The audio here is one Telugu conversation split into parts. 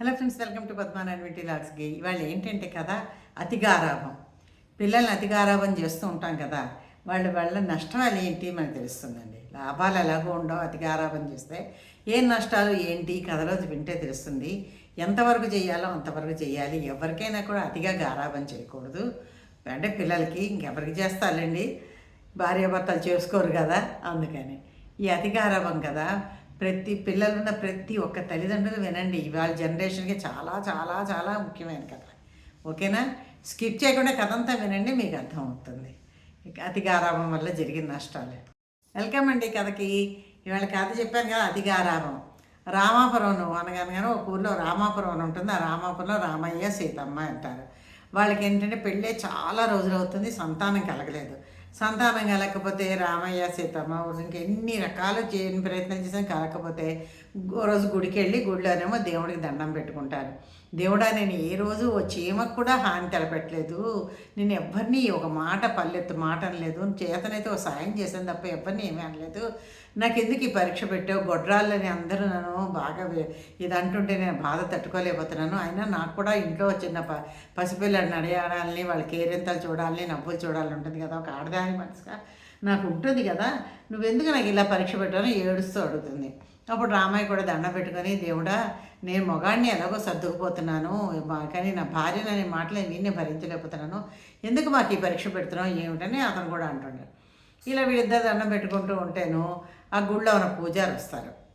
Hello friends welcome to Padmanayudu లాగ్స్కి ఇవాళ ఏంటంటే కదా అతిగారాభం. పిల్లల్ని అతిగారాభం చేస్తూ ఉంటాం కదా వాళ్ళ వల్ల నష్టాలు ఏంటి మనకు తెలుస్తుందండి. లాభాలు ఎలాగో ఉండవు అతిగారాభం చేస్తే. ఏం నష్టాలు ఏంటి కథలో వింటే తెలుస్తుంది. ఎంతవరకు చేయాలో అంతవరకు చేయాలి. ఎవరికైనా కూడా అతిగా గారాభం చేయకూడదు. అంటే పిల్లలకి ఇంకెవరికి చేస్తారండి భార్యాభర్తలు చేసుకోరు కదా అందుకని. ఈ అతిగారాభం కదా ప్రతి పిల్లలున్న ప్రతి ఒక్క తల్లిదండ్రులు వినండి. ఇవాళ జనరేషన్కి చాలా చాలా చాలా ముఖ్యమైన కథ. ఓకేనా? స్కిప్ చేయకుండా కథ అంతా వినండి మీకు అర్థమవుతుంది అతి అతిగారాభం వల్ల జరిగిన నష్టాలు. వెల్కమ్ అండి కథకి. ఇవాళ కథ చెప్పాను కదా అతిగారాభం రామాపురం అనగానే ఒక ఊర్లో రామాపురం అని ఉంటుంది. ఆ రామాపురంలో రామయ్య సీతమ్మ అంటారు. వాళ్ళకి ఏంటంటే పెళ్ళే చాలా రోజులు అవుతుంది సంతానం కలగలేదు. సంతానం కలగకపోతే రామయ్య సీతమ్మ ఇంకా ఎన్ని రకాలు చేయని ప్రయత్నం చేసాం కలగకపోతే రోజు గుడికి వెళ్ళి గుడిలోనేమో దేవుడికి దండం పెట్టుకుంటారు. దేవుడా నేను ఏ రోజు ఓ చీమకు కూడా హాని తలపెట్టలేదు. నేను ఎవరిని ఒక మాట పల్లెత్తు మాట అనలేదు చేతనైతే ఓ సాయం చేశాను తప్ప ఎవరిని ఏమీ అనలేదు. నాకు ఎందుకు ఈ పరీక్ష పెట్టావు? గొడ్రాళ్ళని అందరూ నన్ను బాగా ఇది అంటుంటే నేను బాధ తట్టుకోలేకపోతున్నాను. అయినా నాకు కూడా ఇంట్లో చిన్న ప పసిపిల్లని నడియాడాలని వాళ్ళ కేరింతలు చూడాలని నవ్వులు చూడాలని ఉంటుంది కదా ఒక ఆడదాని మనసుగా నాకు ఉంటుంది కదా. నువ్వెందుకు నాకు ఇలా పరీక్ష పెట్టాను ఏడుస్తూ అడుగుతుంది. అప్పుడు రామయ్య కూడా దండం పెట్టుకొని దేవుడా నేను మొగాడిని ఎలాగో సర్దుకుపోతున్నాను. మా- కానీ నా భార్యను అనే మాటలు నేను భరించలేకపోతున్నాను. ఎందుకు మాకు ఈ పరీక్ష పెడుతున్నావు? ఏమిటని అతను కూడా అంటుండే. ఇలా వీళ్ళిద్దరు దండం పెట్టుకుంటూ ఉంటేను ఆ గుళ్ళో ఉన్న పూజారి వస్తారు.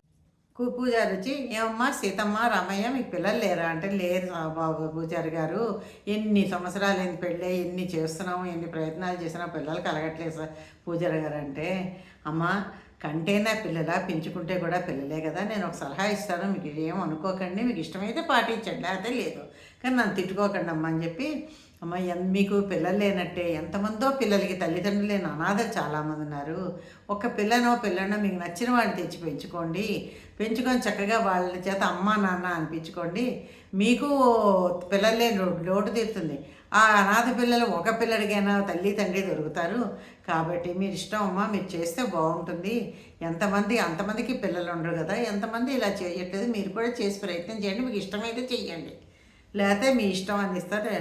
పూజారి వచ్చి ఏమమ్మా సీతమ్మ రామయ్య మీకు పిల్లలు లేరా? అంటే లేరు బాబు పూజారి గారు ఎన్ని సంవత్సరాలు ఎన్ని పెళ్ళి ఎన్ని చేస్తున్నాము ఎన్ని ప్రయత్నాలు చేసినా పిల్లలు కలగట్లేదు సార్ పూజారి గారు. అంటే అమ్మా కంటేనా పిల్లలా పెంచుకుంటే కూడా పిల్లలే కదా నేను ఒక సలహా ఇస్తాను మీకు ఏం అనుకోకండి మీకు ఇష్టమైతే పాటించండి లేకపోతే లేదు. కానీ నన్ను తిట్టుకోకండి అమ్మ అని చెప్పి అమ్మ ఎన్ మీకు పిల్లలు లేనట్టే ఎంతమందో పిల్లలకి తల్లిదండ్రులు లేని అనాథలు చాలామంది ఉన్నారు. ఒక పిల్లనో పిల్లనో మీకు నచ్చిన వాడిని తెచ్చి పెంచుకోండి. పెంచుకొని చక్కగా వాళ్ళ చేత అమ్మ నాన్న అనిపించుకోండి. మీకు పిల్లలు లేని లోటు తీరుతుంది. ఆ అనాథ పిల్లలు ఒక పిల్లడికైనా తల్లి తండ్రి దొరుకుతారు. కాబట్టి మీరు ఇష్టం అమ్మా మీరు చేస్తే బాగుంటుంది. ఎంతమంది అంతమందికి పిల్లలు ఉండరు కదా. ఎంతమంది ఇలా చేయట్లేదు మీరు కూడా చేసి ప్రయత్నం చేయండి. మీకు ఇష్టమైతే చేయండి. లేకపోతే మీ ఇష్టం అందిస్తారు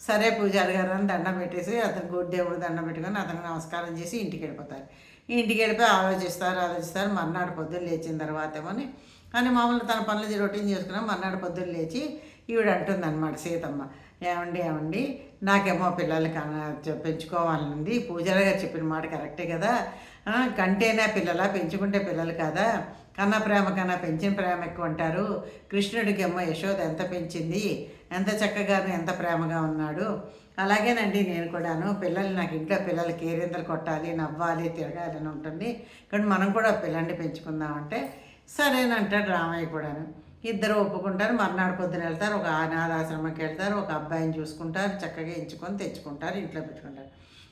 సరే పూజారి గారు అని దండం పెట్టేసి అతను గుడి దేవుడు దండం పెట్టుకొని అతనికి నమస్కారం చేసి ఇంటికి వెళ్ళిపోతారు. ఇంటికి వెళ్ళిపోయి ఆలోచిస్తారు ఆలోచిస్తారు. మర్నాడు పొద్దున్న లేచిన తర్వాత ఏమని అని. మామూలు తన పనులు రొటీన్ చేసుకున్నాం. మర్నాడు పొద్దున్న లేచి ఈవిడ అంటుంది అనమాట సీతమ్మ ఏమండి ఏమండి? నాకేమో పిల్లలు పెంచుకోవాలనుంది. పెంచుకోవాలని పూజారి గారు చెప్పిన మాట కరెక్టే కదా? కంటేనే కంటేనా పిల్లలా? పెంచుకుంటే పిల్లలు కదా? కన్న ప్రేమ కన్నా పెంచిన ప్రేమ ఎక్కువ అంటారు. కృష్ణుడికేమో యశోద ఎంత పెంచింది? ఎంత చక్కగా ఎంత ప్రేమగా ఉన్నాడు? అలాగేనండి నేను కూడాను. పిల్లలు నాకు ఇంట్లో పిల్లలు కేరింతలు కొట్టాలి నవ్వాలి తిరగాలి అని ఉంటుంది. కానీ మనం కూడా పిల్లల్ని పెంచుకుందామంటే సరేనంటాడు రామయ్య కూడాను. ఇద్దరు ఒప్పుకుంటారు మర్నాడు పొద్దున వెళ్తారు ఒక అనాథాశ్రమంకి వెళ్తారు ఒక అబ్బాయిని చూసుకుంటారు చక్కగా ఎంచుకొని తెచ్చుకుంటారు ఇంట్లో పెట్టుకుంటారు.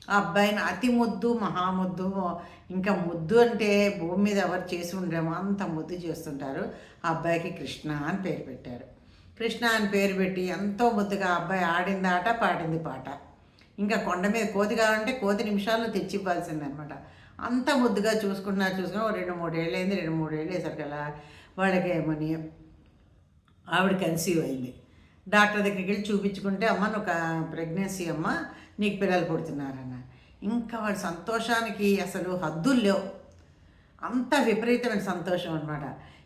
ఆ అబ్బాయిని అతి ముద్దు మహాముద్దు ఇంకా ముద్దు అంటే భూమి మీద ఎవరు చేసి ఉండేమో అంత ముద్దు చేస్తుంటారు. ఆ అబ్బాయికి కృష్ణ అని పేరు పెట్టారు. కృష్ణ అని పేరు పెట్టి ఎంతో ముద్దుగా ఆ అబ్బాయి ఆడింది ఆట పాడింది పాట. ఇంకా కొండ మీద కోతి కావాలంటే కోతి నిమిషాల్లో తెచ్చి ఇవ్వాల్సిందనమాట అంత ముద్దుగా చూసుకున్నారు చూసుకున్నా రెండు మూడేళ్ళు అయింది రెండు మూడేళ్ళు వేసరికల్లా వాళ్ళకి ఏమని ఆవిడ కన్సీవ్ అయింది. డాక్టర్ దగ్గరికి వెళ్ళి చూపించుకుంటే అమ్మ నువ్వు ప్రెగ్నెన్సీ అమ్మ నీకు పిల్లలు పుడుతున్నారన్న. ఇంకా వాడి సంతోషానికి అసలు హద్దులు లేవు. అంత విపరీతమైన సంతోషం అనమాట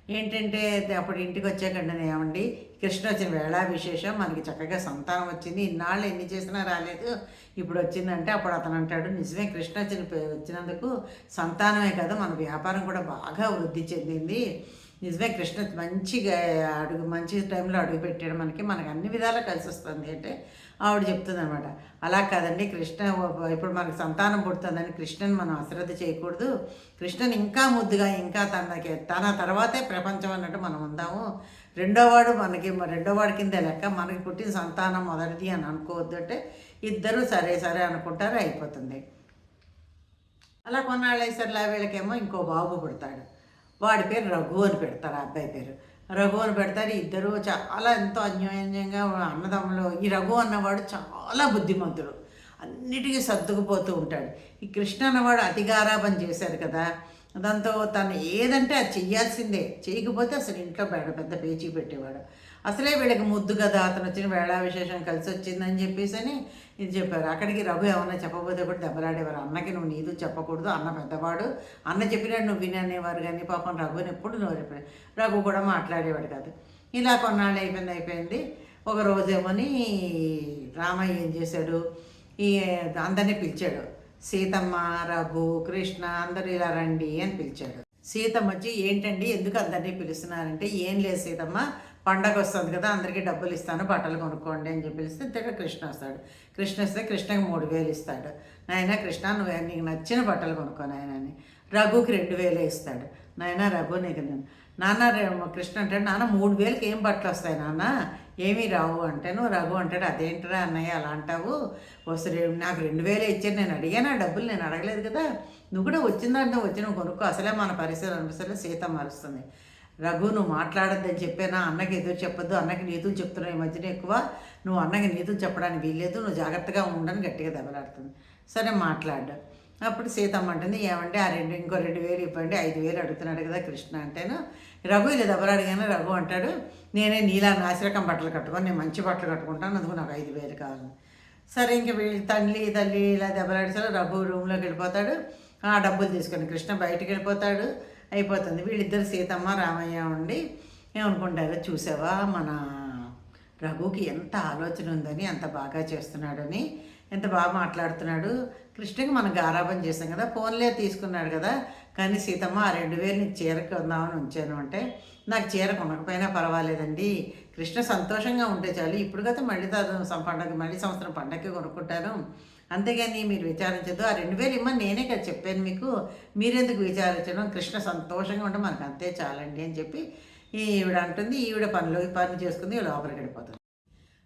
ఏంటంటే అప్పుడు ఇంటికి వచ్చాకండి ఏమండి కృష్ణ వచ్చిన వేళ విశేషం మనకి చక్కగా సంతానం వచ్చింది. ఇన్నాళ్ళు ఎన్ని చేసినా రాలేదు. ఇప్పుడు వచ్చిందంటే అప్పుడు అతను అంటాడు నిజమే కృష్ణ వచ్చిన వచ్చినందుకు సంతానమే కదా మన వ్యాపారం కూడా బాగా వృద్ధి చెందింది. నిజమే కృష్ణ మంచిగా అడుగు మంచి టైంలో అడుగు పెట్టాడు మనకి మనకి అన్ని విధాలా కలిసి వస్తుంది. అంటే ఆవిడ చెప్తుంది అనమాట అలా కాదండి కృష్ణ ఇప్పుడు మనకు సంతానం పుడుతుందని కృష్ణని మనం అశ్రద్ధ చేయకూడదు. కృష్ణని ఇంకా ముద్దుగా ఇంకా తనకి తన తర్వాతే ప్రపంచం అన్నట్టు మనం ఉందాము. రెండోవాడు మనకి రెండోవాడి కింద లెక్క మనకి పుట్టిన సంతానం మొదటిది అని అనుకోవద్దు అంటే ఇద్దరు సరే సరే అనుకుంటారు అయిపోతుంది. అలా కొన్నాళ్ళు వేసరిలా వీళ్ళకేమో ఇంకో బాబు పుడతాడు. వాడి పేరు రఘు అని పెడతారు ఆ అబ్బాయి పేరు. రఘు అని పెడతారు ఇద్దరు చాలా ఎంతో అన్యోన్యంగా అన్నదమ్ములు. ఈ రఘు అన్నవాడు చాలా బుద్ధిమంతుడు. అన్నిటికీ సర్దుకుపోతూ ఉంటాడు. ఈ కృష్ణ అన్నవాడు అతిగారాభం చేశారు కదా. దాంతో తను ఏదంటే అది చెయ్యాల్సిందే. చేయకపోతే అసలు ఇంట్లో పెద్ద పెద్ద పేచీ పెట్టేవాడు. అసలే వీళ్ళకి ముద్దు కదా అతను వచ్చిన వేళా విశేషం కలిసి వచ్చిందని చెప్పేసి అని ఇది చెప్పారు. అక్కడికి రఘు ఏమన్నా చెప్పబోతే కూడా దెబ్బలాడేవారు. అన్నకి నువ్వు నీదు చెప్పకూడదు అన్న పెద్దవాడు. అన్న చెప్పినాడు నువ్వు విననేవారు కానీ పాపం రఘుని ఎప్పుడు నోరు రఘు కూడా మాట్లాడేవాడు కాదు. ఇలా కొన్నాళ్ళు అయిపోయింది అయిపోయింది. ఒక రోజేమోని రామయ్య ఏం చేశాడు? ఈ అందరినీ పిలిచాడు. సీతమ్మ రఘు కృష్ణ అందరూ ఇలా రండి అని పిలిచాడు. సీతమ్మ వచ్చి ఏంటండి? ఎందుకు అందరినీ పిలుస్తున్నారంటే? ఏం లేదు సీతమ్మ. పండగ వస్తుంది కదా అందరికీ డబ్బులు ఇస్తాను బట్టలు కొనుక్కోండి అని చెప్పేసి పిలిస్తే కృష్ణ వస్తాడు. కృష్ణ వస్తే కృష్ణకి మూడు వేలు ఇస్తాడు. నాయన కృష్ణ నువ్వు నీకు నచ్చిన బట్టలు కొనుక్కో నాయన అని. రఘుకి రెండు వేలే ఇస్తాడు. నాయన రఘు నీకు నేను నాన్న రే- కృష్ణ అంటాడు నాన్న మూడు వేలకి ఏం బట్టలు వస్తాయి నాన్న? ఏమీ రావు అంటే నువ్వు రఘు అంటాడు. అదేంటిరా అన్నయ్య అలా అంటావు? వస్తే నాకు రెండు వేలే ఇచ్చారు నేను అడిగాను ఆ డబ్బులు? నేను అడగలేదు కదా. నువ్వు కూడా వచ్చిందంటే వచ్చి నువ్వు కొనుక్కో. అసలే మన పరిస్థితులు అనిపిస్తే సీత మారుస్తుంది. రఘు నువ్వు మాట్లాడద్దని చెప్పానా? అన్నకి ఎదురు చెప్పొద్దు. అన్నకి నీతులు చెప్తున్నావు ఈ మధ్యన ఎక్కువ. నువ్వు అన్నకి నీతులు చెప్పడానికి వీల్లేదు. నువ్వు జాగ్రత్తగా ఉండని గట్టిగా దెబ్బలాడుతుంది. సరే మాట్లాడు. అప్పుడు సీతమ్మ అంటుంది ఏమంటే ఆ రెండు ఇంకో రెండు వేలు ఇవ్వండి. ఐదు వేలు అడుగుతున్నాడు కదా కృష్ణ అంటేను. రఘు ఇలా దెబ్బలాడిగానే రఘు అంటాడు నేనే నీలా నాసిరకం బట్టలు కట్టుకొని నేను మంచి బట్టలు కట్టుకుంటాను అందుకు నాకు ఐదు వేలు కావాలి సరే ఇంక వీళ్ళు తల్లి తల్లి ఇలా దెబ్బలాడేసారు రఘు రూమ్లోకి వెళ్ళిపోతాడు. ఆ డబ్బులు తీసుకొని కృష్ణ బయటికి వెళ్ళిపోతాడు. అయిపోతుంది. వీళ్ళిద్దరు సీతమ్మ రామయ్య ఉండి ఏమనుకుంటారు చూసావా? మన రఘుకి ఎంత ఆలోచన ఉందని ఎంత బాగా చేస్తున్నాడని ఎంత బాగా మాట్లాడుతున్నాడు. కృష్ణకి మనం గారాబం చేసాం కదా ఫోన్లే తీసుకున్నాడు కదా. కానీ సీతమ్మ ఆ రెండు వేలు నీకు చీర కొందామని ఉంచాను అంటే నాకు చీర కొనకపోయినా పర్వాలేదండి. కృష్ణ సంతోషంగా ఉంటే చాలు. ఇప్పుడు కదా మళ్ళీ తా- పండగ మళ్ళీ సంవత్సరం పండగకి కొనుక్కుంటాను. అంతేగాని మీరు విచారించద్దు. ఆ రెండు వేలు ఇమ్మని నేనే కదా చెప్పాను మీకు. మీరెందుకు విచారించడం? కృష్ణ సంతోషంగా ఉంటే మనకు అంతే చాలండి అని చెప్పి ఈవిడ అంటుంది. ఈవిడ పనిలో పని చేసుకుంది లోపలికి వెళ్ళిపోతుంది.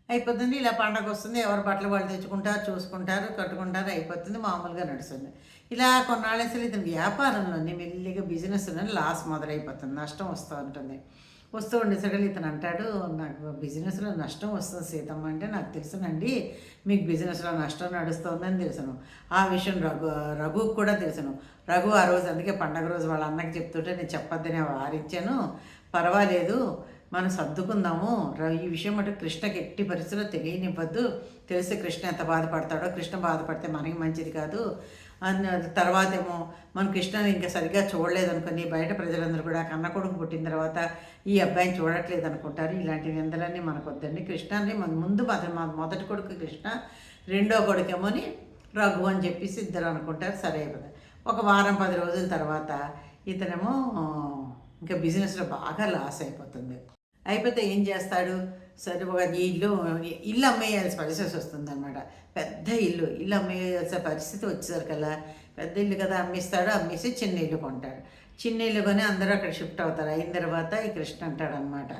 అయిపోతుంది. ఇలా పండగ వస్తుంది. ఎవరు బట్టలు వాళ్ళు తెచ్చుకుంటారు చూసుకుంటారు కట్టుకుంటారు అయిపోతుంది. మామూలుగా నడుస్తుంది. ఇలా కొన్నాళ్ళు అసలు ఇతని వ్యాపారంలోని మెల్లిగా బిజినెస్లోనే లాస్ మొదలైపోతుంది. నష్టం వస్తూ ఉంటుంది. వస్తూ ఉండేసరికి ఇతను అంటాడు నాకు బిజినెస్లో నష్టం వస్తుంది సీతమ్మ అంటే నాకు తెలుసునండి మీకు బిజినెస్లో నష్టం నడుస్తుందని తెలుసును. ఆ విషయం రఘు రఘుకు కూడా తెలుసును. రఘు ఆ రోజు అందుకే పండగ రోజు వాళ్ళ అన్నకి చెప్తుంటే నేను చెప్పొద్దని వారించాను పర్వాలేదు మనం సర్దుకుందాము. ర- ఈ విషయం అంటే కృష్ణకి ఎట్టి పరిస్థితుల్లో తెలియనివ్వద్దు. తెలిసి కృష్ణ ఎంత బాధపడతాడో కృష్ణ బాధపడితే మనకి మంచిది కాదు. తర్వాత ఏమో మన కృష్ణని ఇంకా సరిగ్గా చూడలేదు అనుకుని బయట ప్రజలందరూ కూడా కన్న కొడుకు పుట్టిన తర్వాత ఈ అబ్బాయిని చూడట్లేదు అనుకుంటారు ఇలాంటి నిందలన్నీ మనకు వద్దండి కృష్ణని మన ముందు మన మొదటి కొడుకు కృష్ణ రెండో కొడుకేమోని రఘు అని చెప్పేసి ఇద్దరు అనుకుంటారు. సరే కదా. ఒక వారం పది రోజుల తర్వాత ఇతనేమో ఇంకా బిజినెస్లో బాగా లాస్ అయిపోతుంది. అయిపోతే ఏం చేస్తాడు? సరే ఒక ఈ ఇల్లు ఇల్లు అమ్మేయాల్సిన పరిస్థితి వస్తుంది అనమాట పెద్ద ఇల్లు ఇల్లు అమ్మేయాల్సిన పరిస్థితి వచ్చేసరికల్లా పెద్ద ఇల్లు కదా అమ్మేస్తాడు అమ్మేసి చిన్న ఇల్లు కొంటాడు. చిన్న ఇల్లు కొని అందరూ అక్కడ షిఫ్ట్ అవుతారు. అయిన తర్వాత ఈ కృష్ణ అంటాడు అనమాట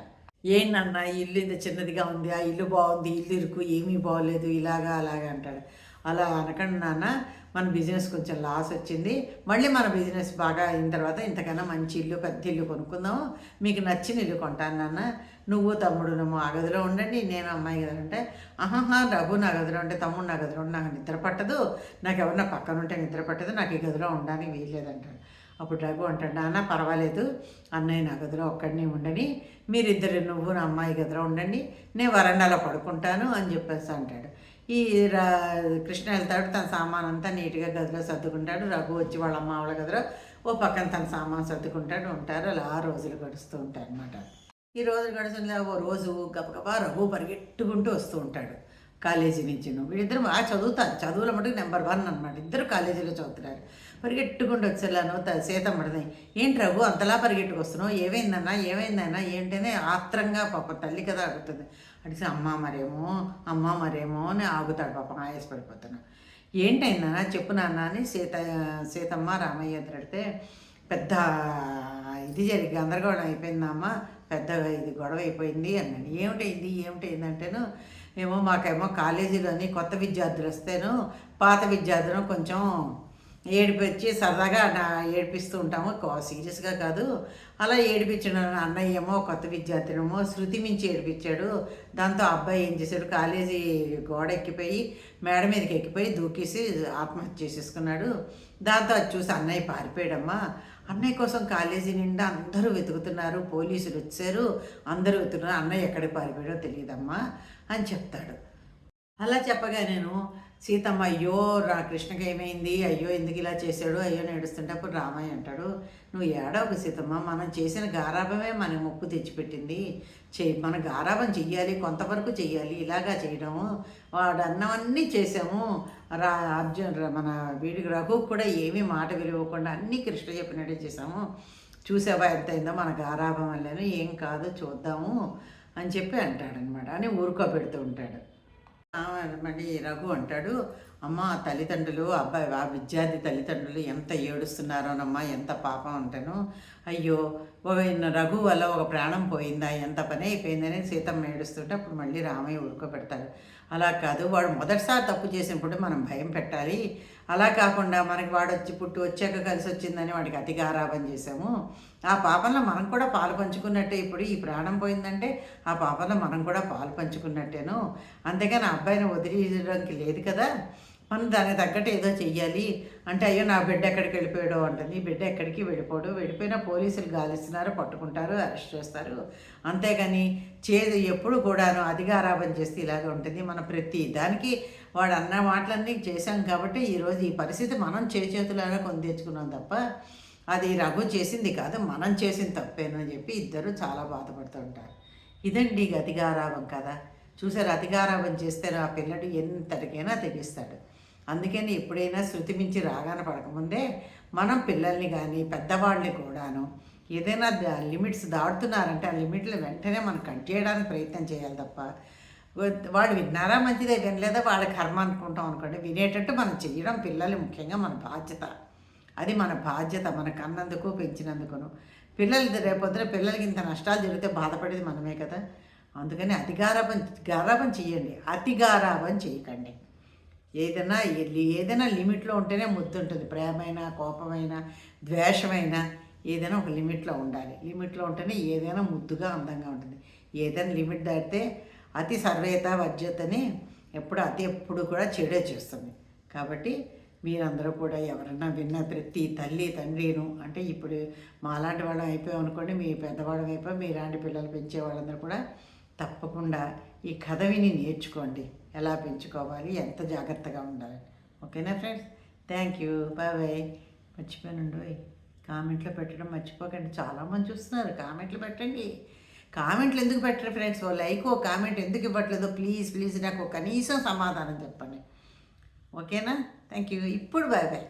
ఏంటన్నా ఇల్లు ఇంత చిన్నదిగా ఉంది ఆ ఇల్లు బాగుంది ఇల్లు ఇరుకు ఏమీ బాగోలేదు ఇలాగా అలాగా అంటాడు. అలా అనకండి నాన్న. మన బిజినెస్ కొంచెం లాస్ వచ్చింది. మళ్ళీ మన బిజినెస్ బాగా అయిన తర్వాత ఇంతకన్నా మంచి ఇల్లు పెద్ద ఇల్లు కొనుక్కుందాము. మీకు నచ్చిన ఇల్లు కొంటాను నాన్న. నువ్వు తమ్ముడు నువ్వు ఆ గదిలో ఉండండి. నేను అమ్మాయి గదిలో ఉంటే ఆహాహా రఘు నా గదిలో ఉంటే తమ్ముడు నా గదిలో ఉంటే నాకు నిద్ర పట్టదు. నాకు ఎవరన్నా పక్కన ఉంటే నిద్ర పట్టదు. నాకు ఈ గదిలో ఉండడానికి వీల్లేదంటాడు అప్పుడు రఘు అంటాడు నాన్న పర్వాలేదు. అన్నయ్య నా గదిలో ఒక్కడిని ఉండని. మీరిద్దరు నువ్వు నా అమ్మాయి గదిలో ఉండండి. నేను వరండాలో పడుకుంటాను అని చెప్పేసి అంటాడు. ఈ రా కృష్ణ వెళ్తాడు తన సామాన్ అంతా నీట్గా గదిలో సర్దుకుంటాడు. రఘు వచ్చి వాళ్ళ అమ్మ వాళ్ళ గదిలో ఓ పక్కన తన సామాన్ సర్దుకుంటాడు ఉంటారు. అలా ఆ రోజులు గడుస్తూ ఉంటాయి అనమాట ఈ రోజు గడుస్తున్న ఓ రోజు గబగబా రఘు పరిగెట్టుకుంటూ వస్తూ ఉంటాడు కాలేజీ నుంచి వీళ్ళిద్దరు బాగా చదువుతారు చదువుల మటుకు నెంబర్ వన్ అనమాట ఇద్దరు కాలేజీలో చదువుతున్నారు. పరిగెట్టుకుంటూ వచ్చేలాను సీతమ్మడిని. ఏంటి రఘు అంతలా పరిగెట్టుకొస్తున్నావు? ఏమైందన్నా? ఏమైందన్నా? ఏంటనే ఆత్రంగా పాప తల్లి కదా అడుగుతుంది. అడిగితే అమ్మ మరేమో? అమ్మ మరేమో? అని ఆగుతాడు పాపం ఆయాసపడిపోతున్నా. ఏంటైందన్నా? చెప్పు నాన్న అని సీత సీతమ్మ రామయ్య ఎదురెడితే పెద్ద ఇది జరిగి గందరగోళం అయిపోయిందమ్మ. పెద్దగా ఇది గొడవ అయిపోయింది అన్నాడు. ఏమిటైంది? ఏమిటైందంటేను ఏమో మాకేమో కాలేజీలోని కొత్త విద్యార్థులు వస్తేను పాత విద్యార్థులు కొంచెం ఏడిపించి సరదాగా నా ఏడిపిస్తూ ఉంటాము. సీరియస్గా కాదు. అలా ఏడిపించిన అన్నయ్య ఏమో కొత్త విద్యార్థినేమో శృతి మించి ఏడిపించాడు. దాంతో అబ్బాయి ఏం చేశాడు? కాలేజీ గోడ ఎక్కిపోయి మేడ మీదకి ఎక్కిపోయి దూకేసి ఆత్మహత్య చేసేసుకున్నాడు. దాంతో అది చూసి అన్నయ్య పారిపోయాడమ్మా. అన్నయ్య కోసం కాలేజీ నిండా అందరూ వెతుకుతున్నారు. పోలీసులు వచ్చారు. అందరూ వెతుకుతున్నారు. అన్నయ్య ఎక్కడికి పారిపోయాడో తెలియదమ్మా అని చెప్తాడు. అలా చెప్పగా నేను సీతమ్మ అయ్యో రా కృష్ణకి ఏమైంది? అయ్యో ఎందుకు ఇలా చేశాడు? అయ్యో నేడుస్తుంటే అప్పుడు రామయ్య అంటాడు నువ్వు ఏడవకు సీతమ్మ మనం చేసిన గారాభమే మన ముప్పు తెచ్చిపెట్టింది. చే మన గారాభం చెయ్యాలి కొంతవరకు చెయ్యాలి ఇలాగా చేయడము వాడు అన్నవన్నీ చేసాము రా అర్జున్ మన వీడికి రఘు కూడా ఏమీ మాట విలువకుండా అన్నీ కృష్ణ చెప్పినట్టే చేసాము చూసావా ఎంత అయిందో మన గారాభం వల్లని ఏం కాదు చూద్దాము అని చెప్పి అంటాడనమాట అని ఊరుకోబెడుతూ ఉంటాడు. మళ్ళీ రఘు అంటాడు అమ్మ తల్లిదండ్రులు అబ్బాయి ఆ విద్యార్థి తల్లిదండ్రులు ఎంత ఏడుస్తున్నారోనమ్మా ఎంత పాపం అంటాను. అయ్యో ఒక రఘు వల్ల ఒక ప్రాణం పోయిందా ఎంత పని అయిపోయిందని సీతమ్మ ఏడుస్తుంటే అప్పుడు మళ్ళీ రామయ్య ఉరుకోబెడతాడు అలా కాదు వాడు మొదటిసారి తప్పు చేసినప్పుడు మనం భయం పెట్టాలి. అలా కాకుండా మనకి వాడు వచ్చి పుట్టి వచ్చాక కలిసి వచ్చిందని వాడికి అతిగారాపం చేశాము. ఆ పాపంలో మనం కూడా పాలు పంచుకున్నట్టే ఇప్పుడు ఈ ప్రాణం పోయిందంటే ఆ పాపంలో మనం కూడా పాలు పంచుకున్నట్టేను. అంతేగాని ఆ అబ్బాయిని వదిలేయడానికి లేదు కదా. మనం దానికి తగ్గట్టు ఏదో చెయ్యాలి. అంటే అయ్యో నా బిడ్డ ఎక్కడికి వెళ్ళిపోయాడో అంటుంది బిడ్డ ఎక్కడికి వెళ్ళిపోడు. వెళ్ళిపోయినా పోలీసులు గాలిస్తున్నారు పట్టుకుంటారు అరెస్ట్ చేస్తారు. అంతేగాని చేదు ఎప్పుడు కూడాను అధికారాపం చేస్తే ఇలాగే ఉంటుంది. మన ప్రతి దానికి వాడు అన్న మాటలన్నీ చేశాం కాబట్టి ఈరోజు ఈ పరిస్థితి మనం చేతులారా కొని తెచ్చుకున్నాం తప్ప అది రఘు చేసింది కాదు మనం చేసిన తప్పేనని చెప్పి ఇద్దరు చాలా బాధపడుతూ ఉంటారు. ఇదండి అతిగారాభం కదా. చూసారు? అతిగారాభం చేస్తే ఆ పిల్లడు ఎంతటికైనా తెగిస్తాడు. అందుకని ఎప్పుడైనా శృతి మించి రాగాన పడకముందే మనం పిల్లల్ని కానీ పెద్దవాళ్ళని కూడాను ఏదైనా లిమిట్స్ దాటుతున్నారంటే ఆ లిమిట్లు వెంటనే మనం కట్ చేయడానికి ప్రయత్నం చేయాలి తప్ప వాళ్ళు వాడు విన్నారా మంచిదే కానీ లేదా వాళ్ళ కర్మ అనుకుంటాం అనుకోండి వినేటట్టు మనం చేయడం పిల్లలు ముఖ్యంగా మన బాధ్యత. అది మన బాధ్యత మన కన్నందుకు పెంచినందుకును. పిల్లలు రేపొద్దున పిల్లలకి ఇంత నష్టాలు జరిగితే బాధపడేది మనమే కదా. అందుకని అతిగారాపం గారాపం చేయండి అతిగారాపం చేయకండి. ఏదైనా ఏదైనా లిమిట్లో ఉంటేనే ముద్దు ఉంటుంది ప్రేమైనా కోపమైనా ద్వేషమైనా ఏదైనా ఒక లిమిట్లో ఉండాలి. లిమిట్లో ఉంటేనే ఏదైనా ముద్దుగా అందంగా ఉంటుంది. ఏదైనా లిమిట్ దాటితే అతి సర్వేత వజ్యతని ఎప్పుడు అతి ఎప్పుడు కూడా చెడే చేస్తుంది. కాబట్టి మీరందరూ కూడా ఎవరన్నా విన్న ప్రతి తల్లి తండ్రిను అంటే ఇప్పుడు మాలాంటి వాళ్ళం అయిపోయాం అనుకోండి మీ పెద్దవాళ్ళం అయిపోయి మీలాంటి పిల్లలు పెంచే వాళ్ళందరూ కూడా తప్పకుండా ఈ కథ విని నేర్చుకోండి. ఎలా పెంచుకోవాలి? ఎంత జాగ్రత్తగా ఉండాలి? ఓకేనా friends? Thank you. Bye bye మర్చిపోయానండి కామెంట్లో పెట్టడం మర్చిపోకండి. చాలామంది చూస్తున్నారు. కామెంట్లు పెట్టండి. కామెంట్లు ఎందుకు పెట్టరు ఫ్రెండ్స్? ఓ లైక్ ఓ కామెంట్ ఎందుకు ఇవ్వట్లేదో? ప్లీజ్ ప్లీజ్ నాకు కనీసం సమాధానం చెప్పండి. ఓకేనా? Thank you. ఇప్పుడు బాయ్ బాయ్